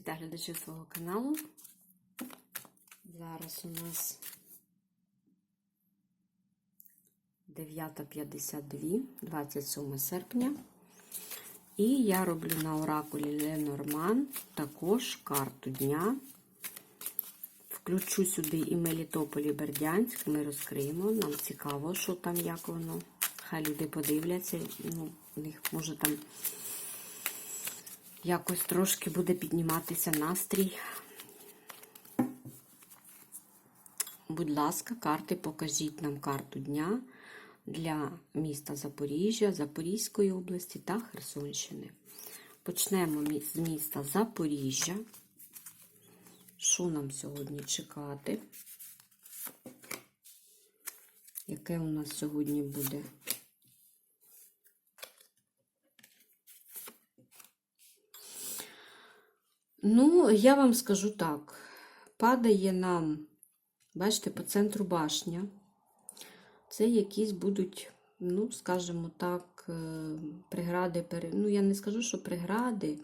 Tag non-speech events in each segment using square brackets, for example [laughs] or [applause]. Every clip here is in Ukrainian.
Вітаю глядачів свого каналу. Зараз у нас 9.52, 27 серпня. І я роблю на оракулі Ленорман також карту дня. Включу сюди і Мелітополь, і Бердянськ. Ми розкриємо. Нам цікаво, що там, як воно. Хай люди подивляться. Ну, у них може там якось трошки буде підніматися настрій. Будь ласка, карти, покажіть нам карту дня для міста Запоріжжя, Запорізької області та Херсонщини. Почнемо з міста Запоріжжя. Що нам сьогодні чекати? Яке у нас сьогодні буде? Ну, я вам скажу так. Падає нам, бачите, по центру башня. Це якісь будуть, ну, скажімо так, е, прегради. Ну, я не скажу, що прегради,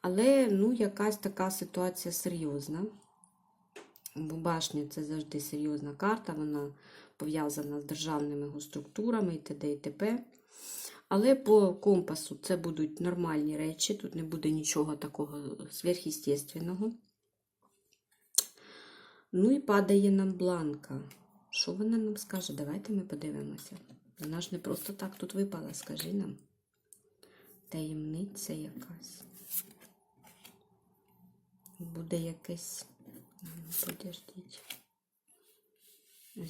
але ну, якась така ситуація серйозна. Бо башня це завжди серйозна карта, вона пов'язана з державними госструктурами і т.д. і т.п. Але по компасу це будуть нормальні речі, тут не буде нічого такого сверхъестественного. Ну і падає нам бланка. Що вона нам скаже? Давайте ми подивимося. Вона ж не просто так тут випала, скажи нам. Таємниця якась. Буде якесь. Подождіть.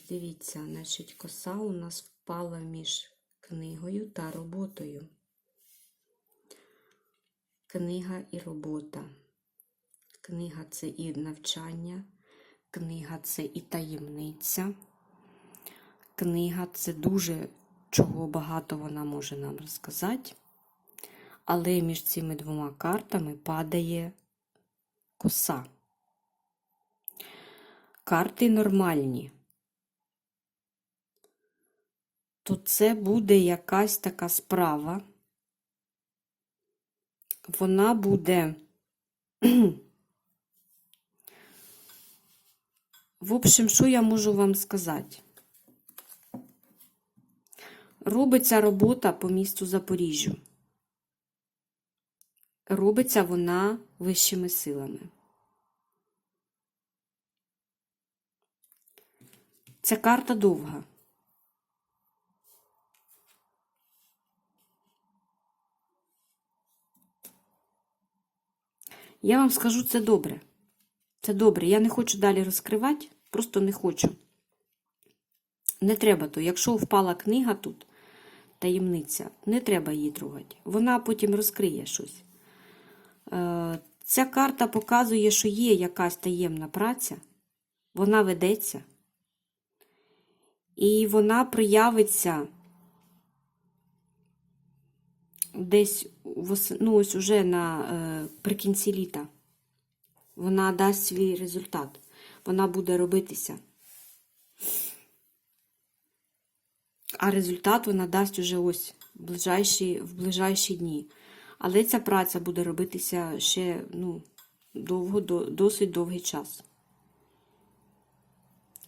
Дивіться, значить, коса у нас впала між книгою та роботою. Книга і робота. Книга це і навчання, книга це і таємниця. Книга це дуже чого багато вона може нам розказати. Але між цими двома картами падає коса. Карти нормальні. То це буде якась така справа. Вона буде. [clears throat] В общем, що я можу вам сказати? Робиться робота по місту Запоріжжю. Робиться вона вищими силами. Ця карта довга. Я вам скажу, це добре. Це добре. Я не хочу далі розкривати, просто не хочу. Не треба то. Якщо впала книга тут, таємниця, не треба її трогати. Вона потім розкриє щось. Е, Ця карта показує, що є якась таємна праця, вона ведеться, і вона проявиться десь ну, ось уже на, е, прикінці літа. Вона дасть свій результат. Вона буде робитися. А результат вона дасть уже ось в ближайші, в ближайші дні. Але ця праця буде робитися ще ну, довго, до, досить довгий час.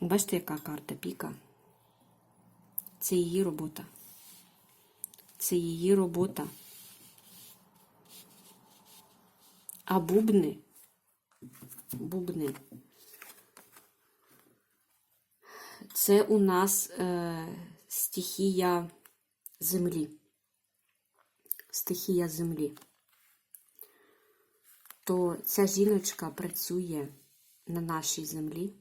Бачите, яка карта піка? Це її робота. Це її робота. А бубни, бубни, це у нас е, стихія землі. Стихія землі. То ця жіночка працює на нашій землі,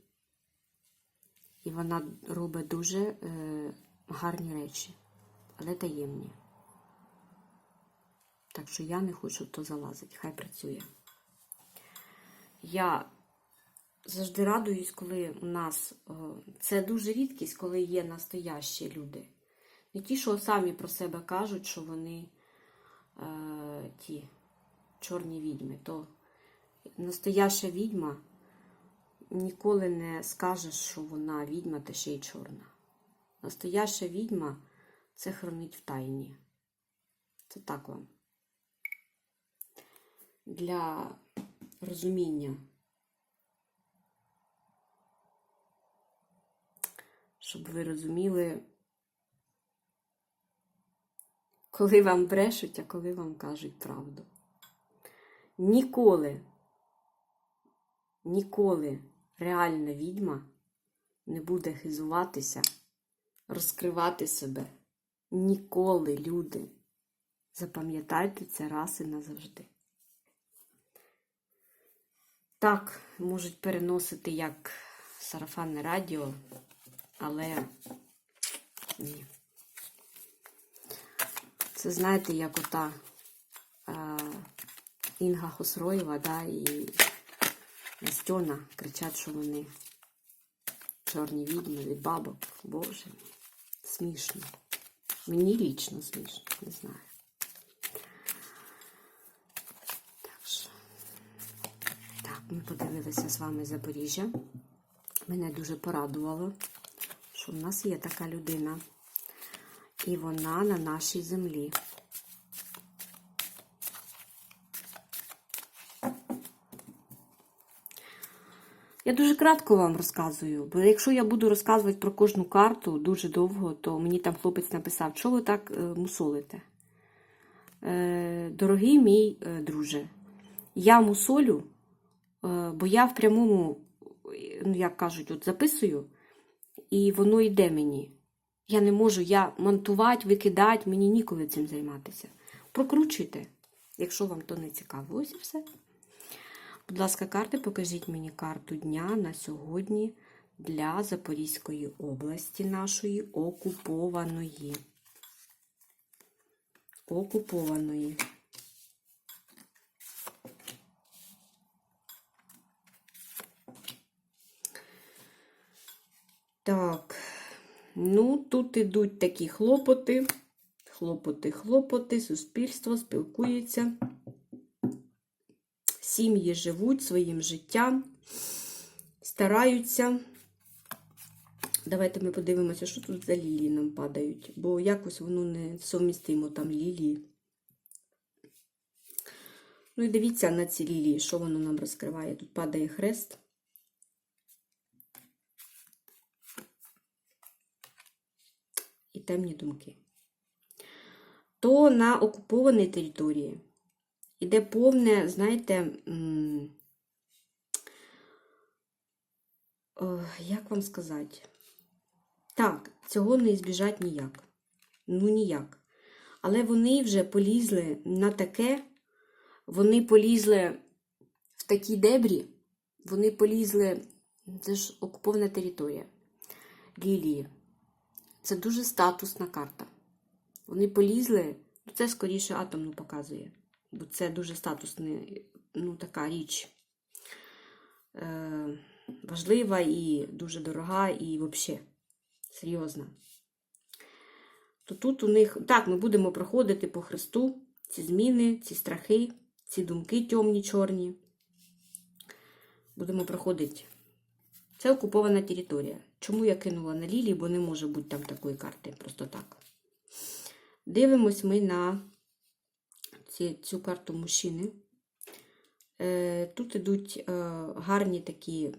і вона робить дуже е, гарні речі, але таємні. Так що я не хочу то залазити, хай працює. Я завжди радуюсь, коли у нас це дуже рідкість, коли є настоящі люди. Не ті, що самі про себе кажуть, що вони е, ті чорні відьми, то настояща відьма ніколи не скаже, що вона відьма та ще й чорна. Настояща відьма це хранить в тайні. Це так вам. Для розуміння. Щоб ви розуміли, коли вам брешуть, а коли вам кажуть правду. Ніколи, ніколи реальна відьма не буде хизуватися, розкривати себе. Ніколи, люди. Запам'ятайте це раз і назавжди. Так, можуть переносити як сарафанне радіо, але ні. Це знаєте, як ота е, Інга Хосроєва, да, і Настьона кричать, що вони чорні відьми від бабок. Боже смішно. Мені лічно смішно, не знаю. Так що. Так, ми подивилися з вами Запоріжжя. Мене дуже порадувало, що в нас є така людина. І вона на нашій землі. Я дуже кратко вам розказую, бо якщо я буду розказувати про кожну карту дуже довго, то мені там хлопець написав, що ви так е, мусолите. Е, дорогий мій е, друже, я мусолю, бо я в прямому, е, ну як кажуть, от записую, і воно йде мені. Я не можу я монтувати, викидати, мені ніколи цим займатися. Прокручуйте, якщо вам то не цікаво. Ось і все. Будь ласка, карти, покажіть мені карту дня на сьогодні для Запорізької області нашої окупованої. Окупованої. Так, ну, тут ідуть такі хлопоти, хлопоти, хлопоти, суспільство спілкується. Сім'ї живуть своїм життям, стараються. Давайте ми подивимося, що тут за лілії нам падають, бо якось воно не совмістимо там лілії. Ну і дивіться на ці лілії, що воно нам розкриває. Тут падає хрест. Темні думки. То на окупованій території іде повне, знаєте, як вам сказати? Так, цього не збіжать ніяк. Ну, ніяк. Але вони вже полізли на таке, вони полізли в такі дебрі, вони полізли, це ж окупована територія. Лілії. Це дуже статусна карта. Вони полізли, ну це скоріше атомну показує бо це дуже статусна ну, така річ е, важлива і дуже дорога, і взагалі серйозна. То тут у них, так, ми будемо проходити по Христу ці зміни, ці страхи, ці думки темні, чорні. Будемо проходити. Це окупована територія. Чому я кинула на лілії, бо не може бути там такої карти, просто так. Дивимось ми на ці, цю карту мужчини. Е, Тут йдуть е, гарні такі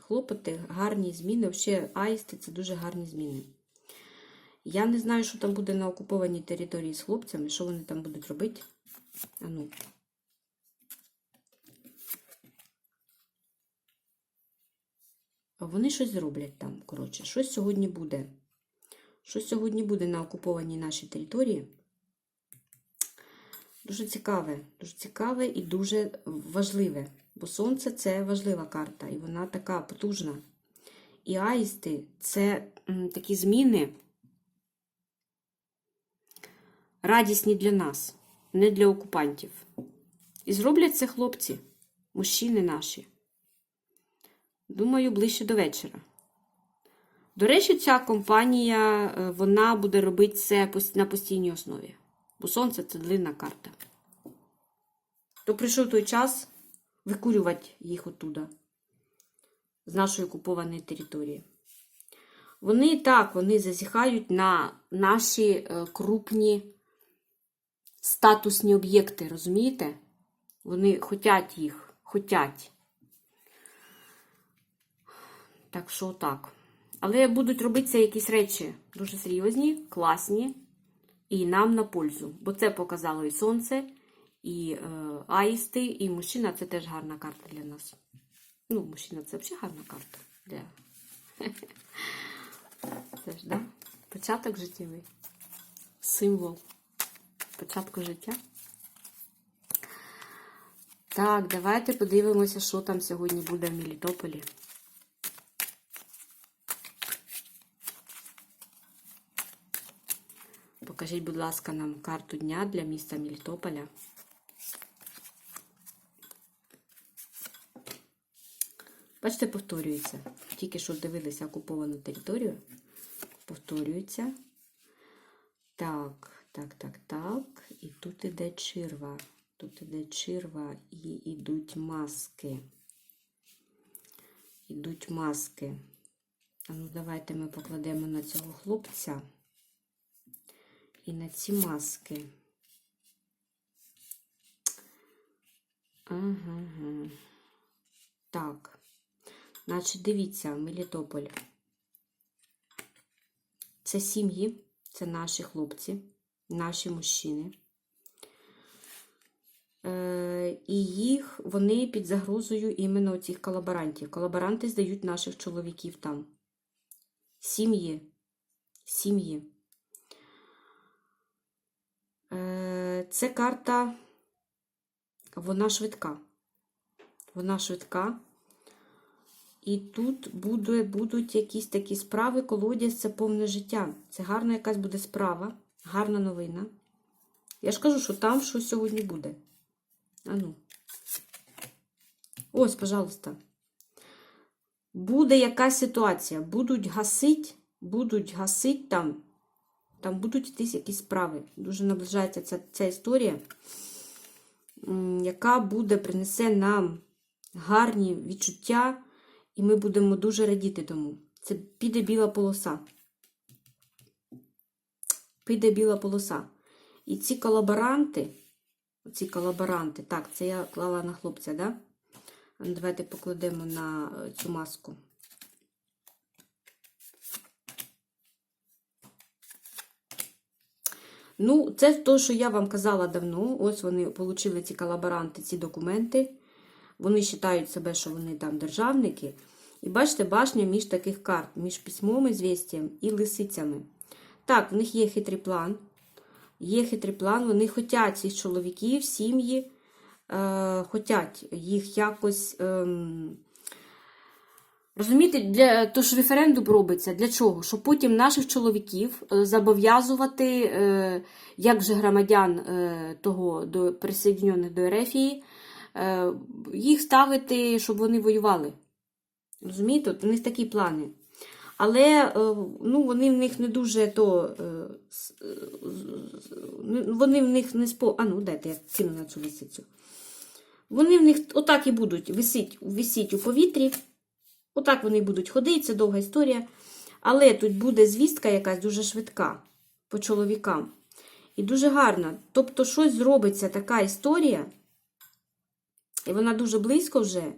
хлопоти, гарні зміни. Взагалі, аїсти це дуже гарні зміни. Я не знаю, що там буде на окупованій території з хлопцями, що вони там будуть робити. А ну. Вони щось зроблять там, коротше, щось сьогодні буде. Щось сьогодні буде на окупованій нашій території. Дуже цікаве, дуже цікаве і дуже важливе. Бо сонце це важлива карта, і вона така потужна. І аїсти це такі зміни радісні для нас, не для окупантів. І зроблять це хлопці, мужчини наші. Думаю, ближче до вечора. До речі, ця компанія е, вона буде робити це на постійній основі. Бо сонце це длинна карта. То прийшов той час викурювати їх оттуда, з нашої окупованої території. Вони так, вони зазіхають на наші е, крупні статусні об'єкти, розумієте? Вони хочуть їх, хотять. Так що так. Але будуть робитися якісь речі дуже серйозні, класні і нам на пользу. Бо це показало і сонце, і е, аїсти, і мужчина це теж гарна карта для нас. Ну, мужчина це взагалі гарна карта. Для... [laughs] Це ж, да? Початок життєвий. Символ початку життя. Так, давайте подивимося, що там сьогодні буде в Мелітополі. Покажіть, будь ласка, нам карту дня для міста Мелітополя. Бачите, повторюється. Тільки що дивилися окуповану територію. Повторюється. Так, так, так, так. І тут іде чирва. Тут іде чирва і йдуть маски. Ідуть маски. А ну, давайте ми покладемо на цього хлопця і на ці маски. Ага. Так. Значить, дивіться, Мелітополь. Це сім'ї, це наші хлопці, наші мужчини. Е, і їх вони під загрозою іменно цих колаборантів. Колаборанти здають наших чоловіків там. Сім'ї. Сім'ї. Е, Це карта, вона швидка. Вона швидка. І тут буде, будуть якісь такі справи, колодязь це повне життя. Це гарна якась буде справа, гарна новина. Я ж кажу, що там щось сьогодні буде. Ану. Ось, пожалуйста. Буде якась ситуація. Будуть гасить, будуть гасить там. Там будуть йтись якісь справи. Дуже наближається ця, ця історія, яка буде, принесе нам гарні відчуття, і ми будемо дуже радіти тому. Це піде біла полоса. Піде біла полоса. І ці колаборанти, ці колаборанти, так, це я клала на хлопця, да? Давайте покладемо на е, цю маску. Ну, це те, що я вам казала давно. Ось вони отримали ці колаборанти, ці документи. Вони вважають себе, що вони там державники. І бачите, башня між таких карт, між письмом, звістям і лисицями. Так, в них є хитрий план. Є хитрий план, вони хочуть цих чоловіків, сім'ї, е, хочуть їх якось. Е, Розумієте, для того, що референдум робиться, для чого? Щоб потім наших чоловіків е, зобов'язувати, е, як же громадян е, того до присоединених до Ерефії, е, їх ставити, щоб вони воювали. Розумієте, у них такі плани. Але е, ну, вони в них не дуже то. е, е, ну, Вони в них не спо. А ну, дайте я ціну на цю лисицю. Вони в них отак і будуть висіть, висіть у повітрі. Отак вони будуть ходити, це довга історія. Але тут буде звістка якась дуже швидка по чоловікам. І дуже гарна. Тобто, щось зробиться така історія, і вона дуже близько вже.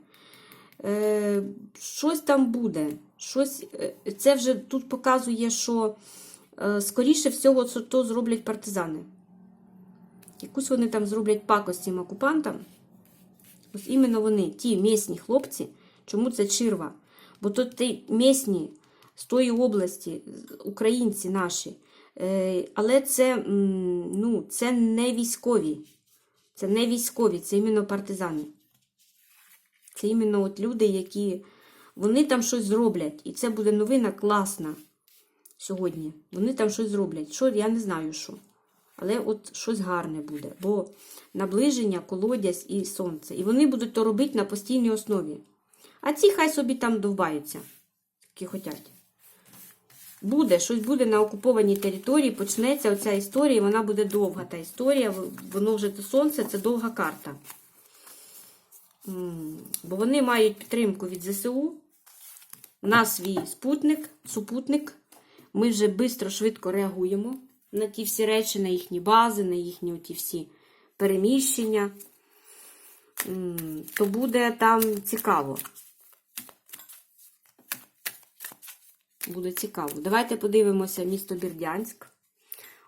Е, щось там буде. Щось, е, це вже тут показує, що е, скоріше всього то зроблять партизани. Якусь вони там зроблять пакость цим окупантам. Ось іменно вони, ті місні хлопці, чому це чирва? Бо тут місні з тої області, українці наші. Е, але це, ну, це не військові. Це не військові, це іменно партизани. Це іменно от люди, які вони там щось зроблять. І це буде новина класна сьогодні. Вони там щось зроблять. Що, я не знаю що. Але от щось гарне буде. Бо наближення, колодязь і сонце. І вони будуть то робити на постійній основі. А ці хай собі там довбаються, які хочуть. Буде, щось буде на окупованій території, почнеться оця історія, вона буде довга. Та історія, воно вже це сонце, це довга карта. Бо вони мають підтримку від ЗСУ. У нас свій спутник, супутник. Ми вже швидко, швидко реагуємо на ті всі речі, на їхні бази, на їхні ті всі переміщення. То буде там цікаво. Буде цікаво. Давайте подивимося місто Бердянськ.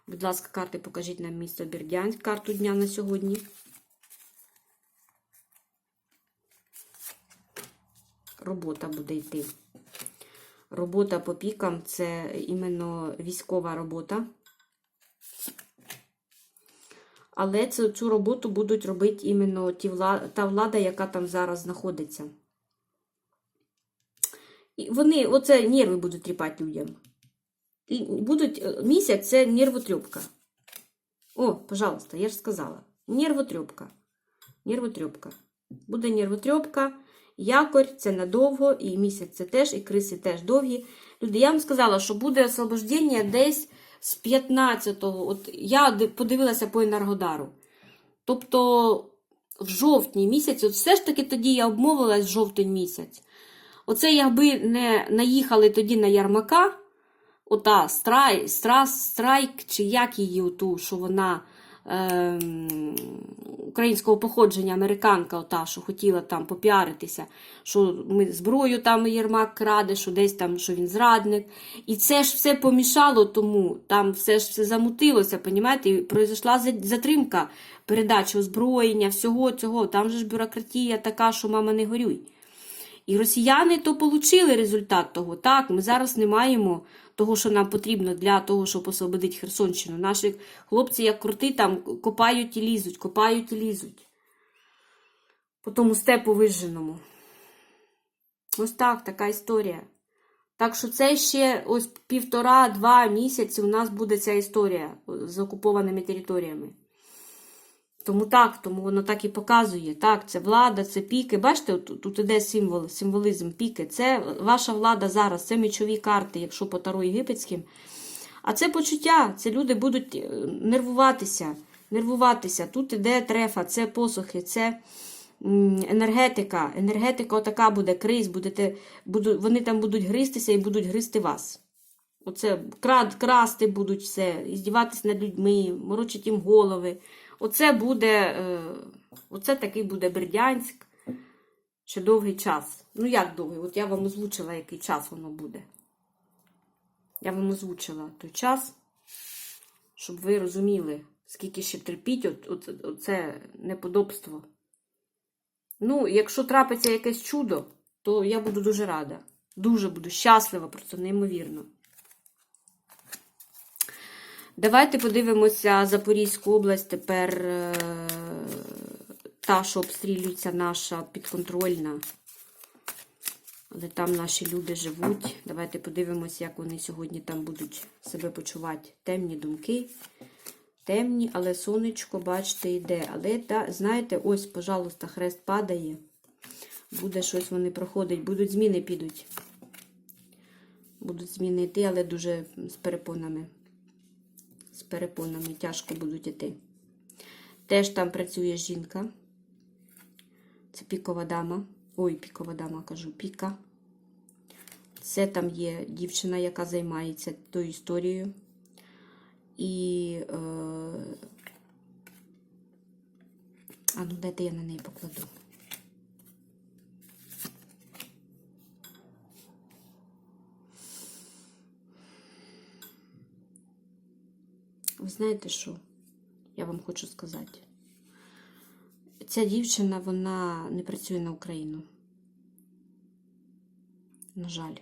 Будь ласка, карти покажіть нам місто Бердянськ, карту дня на сьогодні. Робота буде йти. Робота по пікам це іменно військова робота. Але цю, цю роботу будуть робити іменно ті влада, та влада, яка там зараз знаходиться. І вони, оце нерви будуть тріпати людям. І будуть, е, місяць це нервотрепка. О, пожалуйста, я ж сказала. Нервотрепка. Нервотрепка. Буде нервотрепка, якорь це надовго, і місяць це теж, і криси теж довгі. Люди, я вам сказала, що буде освобождення десь з 15-го. От я подивилася по Енергодару. Тобто в жовтні місяці, от все ж таки тоді я обмовилась жовтень місяць. Оце якби не наїхали тоді на Ярмака, ота страй, страс, страйк, чи як її оту, що вона ем, українського походження, американка, ота, що хотіла там попіаритися, що ми зброю там Єрмак краде, що десь там, що він зрадник. І це ж все помішало тому, там все ж все замутилося, понімаєте, і произошла затримка передачі озброєння, всього цього. Там же ж бюрократія така, що мама не горюй. І росіяни то отримали результат того. Так, ми зараз не маємо того, що нам потрібно для того, щоб освободити Херсонщину. Наші хлопці, як крути, там копають і лізуть, копають і лізуть. По тому степу виженому. Ось так, така історія. Так що це ще ось півтора-два місяці у нас буде ця історія з окупованими територіями. Тому так, тому воно так і показує. Так, це влада, це піки. Бачите, тут, тут іде символ, символізм піки. Це ваша влада зараз, це мечові карти, якщо по таро єгипетським. А це почуття, це люди будуть е, нервуватися. нервуватися. Тут іде трефа, це посухи, це енергетика. Енергетика отака буде, криз, будете, буду, вони там будуть гристися і будуть гристи вас. Оце крад, красти будуть все, іздіватись над людьми, морочить їм голови. Оце буде, е, оце такий буде Бердянськ ще довгий час. Ну, як довгий? От я вам озвучила, який час воно буде. Я вам озвучила той час, щоб ви розуміли, скільки ще терпіть от, оце неподобство. Ну, якщо трапиться якесь чудо, то я буду дуже рада. Дуже буду щаслива, просто неймовірно. Давайте подивимося Запорізьку область тепер е, та, що обстрілюється наша підконтрольна. Але там наші люди живуть. Давайте подивимося, як вони сьогодні там будуть себе почувати. Темні думки. Темні, але сонечко, бачите, йде. Але, та, знаєте, ось, пожалуйста, хрест падає. Буде щось вони проходять. Будуть зміни підуть. Будуть зміни йти, але дуже з перепонами перепонами тяжко будуть йти. Теж там працює жінка. Це пікова дама. Ой, пікова дама, кажу, піка. Це там є дівчина, яка займається тою історією. І. Е... А ну дайте я на неї покладу. Ви знаєте що? Я вам хочу сказати. Ця дівчина, вона не працює на Україну. На жаль.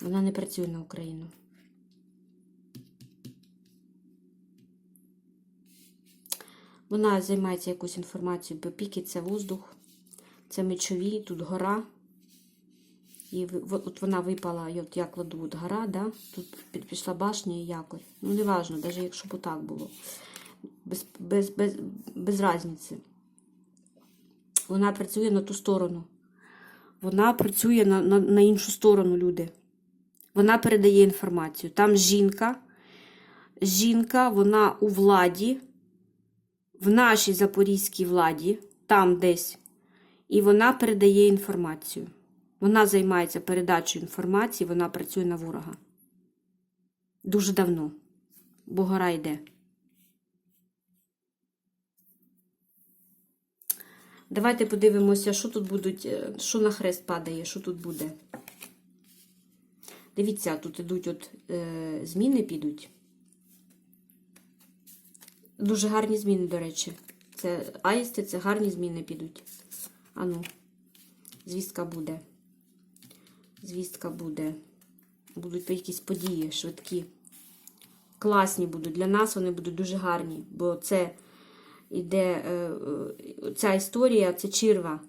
Вона не працює на Україну. Вона займається якоюсь інформацією, бо піки це воздух, це мечові, тут гора. І от вона випала, і от я кладу от гора, да? тут пішла башня і якорь. Ну, не важно, навіть якщо б так було. Без, без, без, без різниці. Вона працює на ту сторону. Вона працює на, на, на іншу сторону, люди. Вона передає інформацію. Там жінка, жінка, вона у владі, в нашій запорізькій владі, там десь, і вона передає інформацію. Вона займається передачею інформації, вона працює на ворога. Дуже давно. Бо гора йде. Давайте подивимося, що тут будуть, е, що на хрест падає, що тут буде. Дивіться, тут ідуть от е, зміни підуть. Дуже гарні зміни, до речі. Це аїсти, це гарні зміни підуть. Ану, звістка буде. Звістка буде. Будуть якісь події швидкі. Класні будуть. Для нас вони будуть дуже гарні, бо це іде е, е, ця історія, це чирва.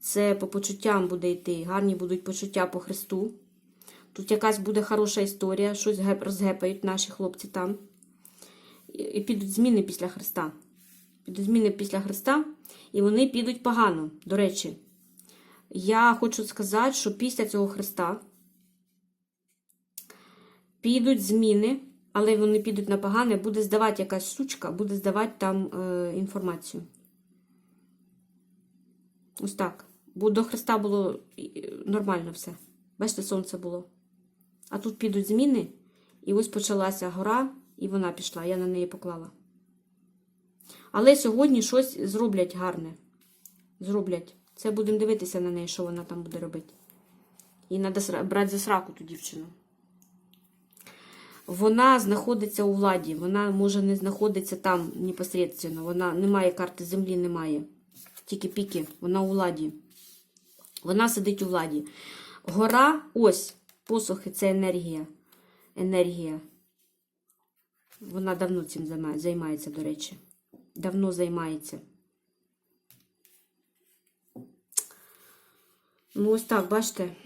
Це по почуттям буде йти. Гарні будуть почуття по Христу. Тут якась буде хороша історія, щось розгепають наші хлопці там. І підуть зміни після Христа. Підуть зміни після Христа, і вони підуть погано. До речі, я хочу сказати, що після цього Христа підуть зміни, але вони підуть на погане, буде здавати якась сучка, буде здавати там е, інформацію. Ось так. Бо до Христа було нормально все. Бачите, сонце було. А тут підуть зміни, і ось почалася гора, і вона пішла. Я на неї поклала. Але сьогодні щось зроблять гарне. Зроблять. Це будемо дивитися на неї, що вона там буде робити. І треба брати за сраку ту дівчину. Вона знаходиться у владі. Вона може не знаходиться там непосередньо. Вона не має карти землі, немає. Тільки піки. Вона у владі. Вона сидить у владі. Гора, ось, посохи це енергія. Енергія. Вона давно цим займається, до речі. Давно займається. Ну, ось так, бачите.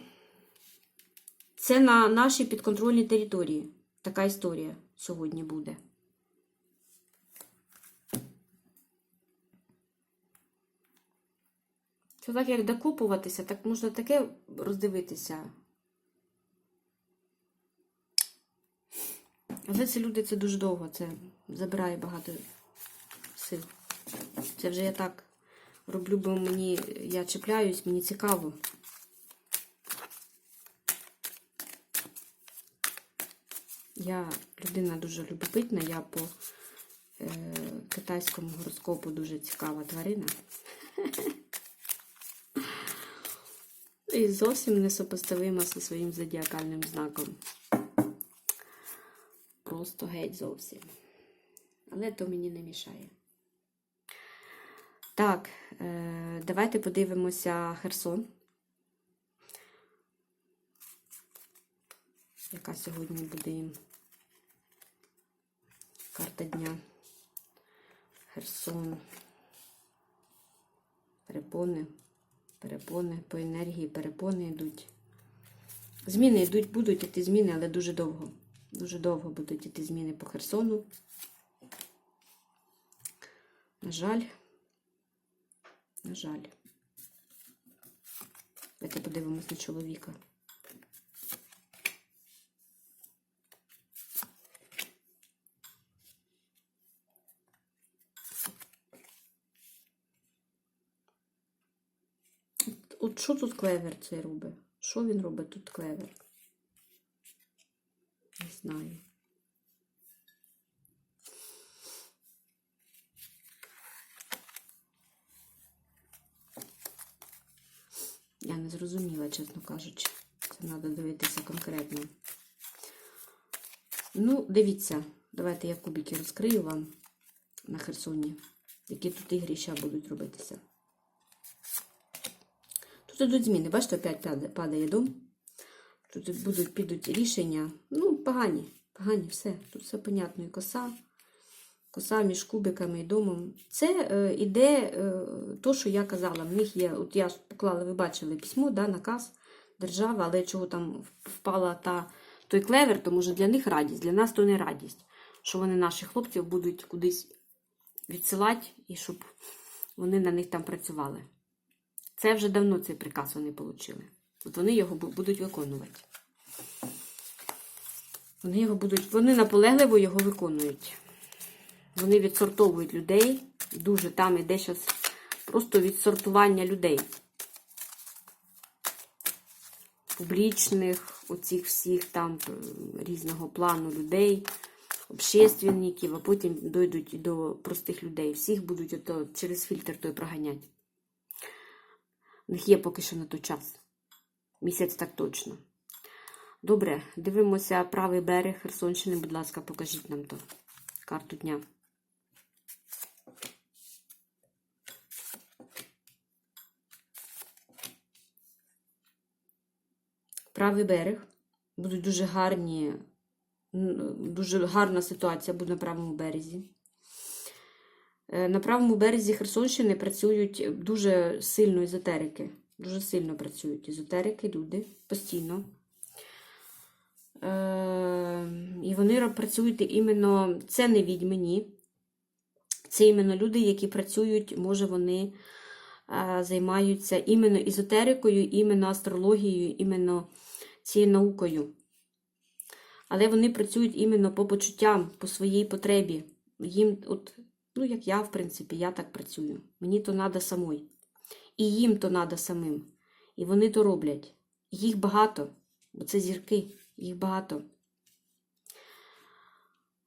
Це на нашій підконтрольній території. Така історія сьогодні буде. Це так як докопуватися, так можна таке роздивитися. Але ці люди це дуже довго, це забирає багато сил. Це вже я так роблю, бо мені я чіпляюсь, мені цікаво. Я людина дуже любопитна, я по е, китайському гороскопу дуже цікава тварина. І зовсім несопоставима зі своїм зодіакальним знаком. Просто геть зовсім. Але то мені не мішає. Так, е, давайте подивимося Херсон. Яка сьогодні буде карта дня. Херсон. Перепони. Перепони по енергії, перепони йдуть. Зміни йдуть, будуть іти зміни, але дуже довго. Дуже довго будуть іти зміни по Херсону. На жаль. На жаль. Давайте подивимось на чоловіка. От- що тут клевер цей робить? Що він робить тут клевер? Не знаю. Я не зрозуміла, чесно кажучи. Це треба дивитися конкретно. Ну, дивіться, давайте я кубики розкрию вам на Херсоні, які тут ігрища будуть робитися. Тут ідуть зміни, бачите, опять падає дом. Тут будуть, підуть рішення. Ну, погані, погані, все. Тут все понятно. І коса, коса між кубиками і домом. Це е, іде е, то, що я казала. В них є, от я поклала, ви бачили письмо, да, наказ держава, але чого там впала та, той клевер, то може для них радість, для нас то не радість. Що вони наших хлопців будуть кудись відсилати і щоб вони на них там працювали. Це вже давно цей приказ вони отримали. От вони його будуть виконувати. Вони його будуть, вони наполегливо його виконують. Вони відсортовують людей. Дуже там іде зараз просто відсортування людей. Публічних, оцих всіх там е, різного плану людей, общественників, а потім дойдуть до простих людей. Всіх будуть ото через фільтр той проганяти. У них є поки що на той час. Місяць так точно. Добре, дивимося правий берег Херсонщини. Будь ласка, покажіть нам то карту дня. Правий берег. Будуть дуже гарні, дуже гарна ситуація буде на правому березі. Е, На правому березі Херсонщини працюють дуже сильно езотерики. Дуже сильно працюють езотерики, люди постійно. Е, І вони працюють іменно, це не відьми, ні. Це іменно люди, які працюють, може, вони займаються іменно езотерикою, іменно астрологією, іменно цією наукою. Але вони працюють іменно по почуттям, по своїй потребі. Їм, от, ну, як я, в принципі, я так працюю. Мені то треба самой. І їм то треба самим. І вони то роблять. Їх багато, бо це зірки, їх багато.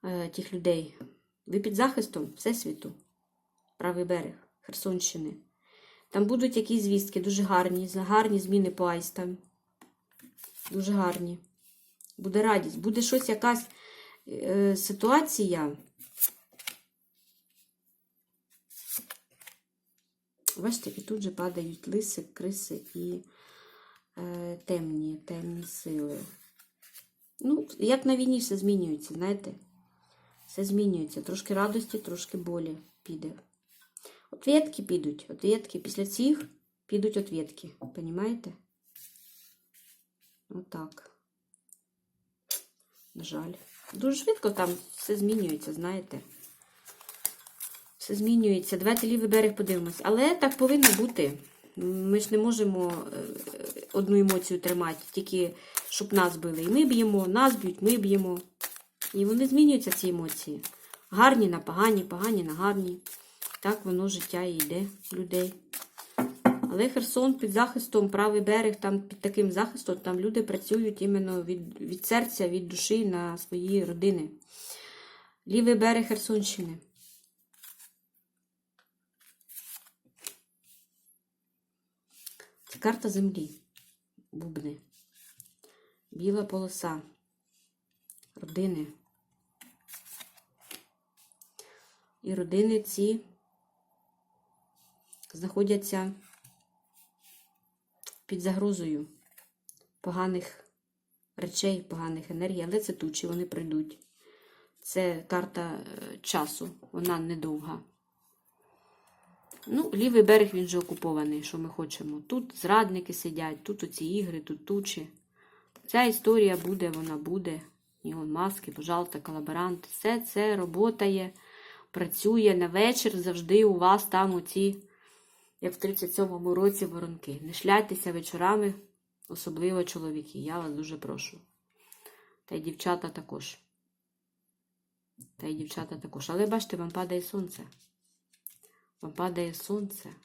Е, тих людей. Ви під захистом Всесвіту, правий берег Херсонщини. Там будуть якісь звістки, дуже гарні, гарні зміни по айстам. Дуже гарні. Буде радість, буде щось, якась е, ситуація. Бачите, і тут же падають лиси, криси і е, темні, темні сили. Ну, як на війні все змінюється, знаєте? Все змінюється. Трошки радості, трошки болі піде. Ответки підуть. Ответки. Після цих підуть ответки. Понімаєте? Отак. На жаль. Дуже швидко там все змінюється, знаєте. Все змінюється. Давайте лівий берег подивимось. Але так повинно бути. Ми ж не можемо е, одну емоцію тримати, тільки щоб нас били. І ми б'ємо, нас б'ють, ми б'ємо. І вони змінюються, ці емоції. Гарні на погані, погані на гарні. Так воно життя і йде людей. Але Херсон під захистом, правий берег, там під таким захистом, там люди працюють іменно від, від серця, від душі на свої родини. Лівий берег Херсонщини. Це карта землі. Бубни. Біла полоса. Родини. І родини ці знаходяться під загрозою поганих речей, поганих енергій, але це тучі, вони прийдуть. Це карта е, часу, вона недовга. Ну, лівий берег він вже окупований, що ми хочемо. Тут зрадники сидять, тут оці ігри, тут тучі. Ця історія буде, вона буде. Ігон маски, пожалуйста, колаборант. Все це роботає, працює на вечір, завжди у вас там оці, як в 37-му році, воронки. Не шляйтеся вечорами, особливо чоловіки. Я вас дуже прошу. Та й дівчата також. Та й дівчата також. Але бачите, вам падає сонце. Вам падає сонце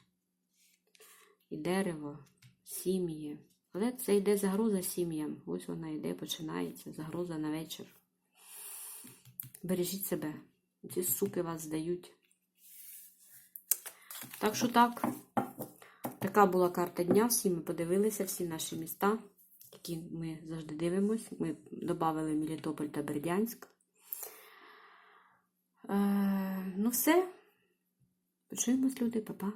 і дерево, сім'ї. Але це йде загроза сім'ям. Ось вона йде, починається. Загроза на вечір. Бережіть себе. Ці суки вас здають. Так що так. Така була карта дня. Всі ми подивилися, всі наші міста, які ми завжди дивимось. Ми додали Мелітополь та Бердянськ. Е, ну, все. Почуємось, люди, Па-па.